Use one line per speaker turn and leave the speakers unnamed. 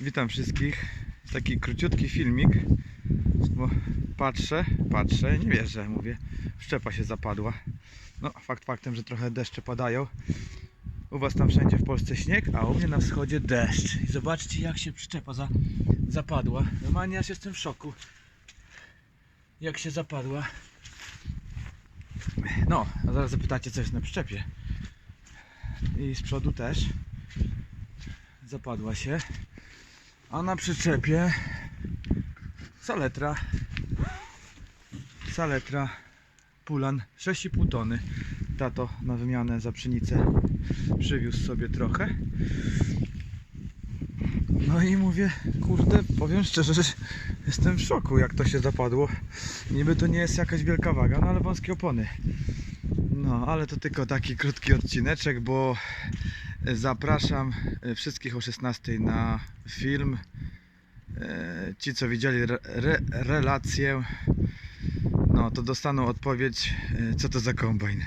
Witam wszystkich. Taki króciutki filmik, bo patrzę, patrzę, nie wierzę, mówię, szczepa się zapadła. No, fakt faktem, że trochę deszcze padają. U was tam wszędzie w Polsce śnieg, a u mnie na wschodzie deszcz. I zobaczcie jak się przyczepa za, zapadła. Normalnie aż jestem w szoku. Jak się zapadła. No, a zaraz zapytacie co jest na przyczepie. I z przodu też. Zapadła się. A na przyczepie saletra. Saletra Pulan 6,5 tony. Tato na wymianę za pszenicę przywiózł sobie trochę. No i mówię, kurde, powiem szczerze, że jestem w szoku jak to się zapadło. Niby to nie jest jakaś wielka waga, no ale wąskie opony. No, ale to tylko taki krótki odcineczek, bo zapraszam e, wszystkich o 16 na film. E, Ci, co widzieli re, re, relację, no to dostaną odpowiedź, e, co to za kombajn.